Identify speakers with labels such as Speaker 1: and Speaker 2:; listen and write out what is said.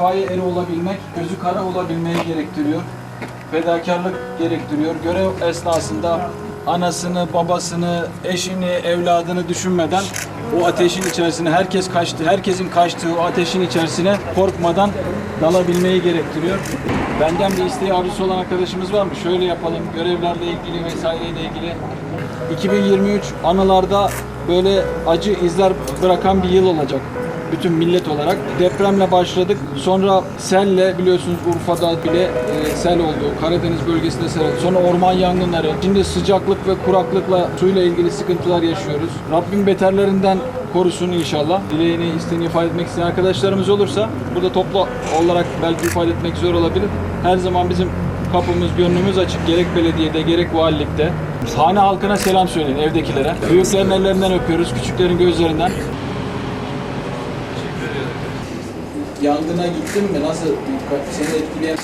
Speaker 1: itfaiye eri olabilmek, gözü kara olabilmeyi gerektiriyor. Fedakarlık gerektiriyor. Görev esnasında anasını, babasını, eşini, evladını düşünmeden o ateşin içerisine herkes kaçtı, herkesin kaçtığı o ateşin içerisine korkmadan dalabilmeyi gerektiriyor. Benden bir isteği arzusu olan arkadaşımız var mı? Şöyle yapalım, görevlerle ilgili vesaireyle ilgili. 2023 anılarda böyle acı izler bırakan bir yıl olacak bütün millet olarak. Depremle başladık. Sonra selle biliyorsunuz Urfa'da bile e, sel oldu. Karadeniz bölgesinde sel oldu. Sonra orman yangınları. Şimdi sıcaklık ve kuraklıkla suyla ilgili sıkıntılar yaşıyoruz. Rabbim beterlerinden korusun inşallah. Dileğini, isteğini ifade etmek isteyen arkadaşlarımız olursa burada toplu olarak belki ifade etmek zor olabilir. Her zaman bizim kapımız, gönlümüz açık. Gerek belediyede, gerek valilikte. Hane halkına selam söyleyin evdekilere. Büyüklerin ellerinden öpüyoruz, küçüklerin gözlerinden. Yangına gittin mi? Nasıl seni etkileyen?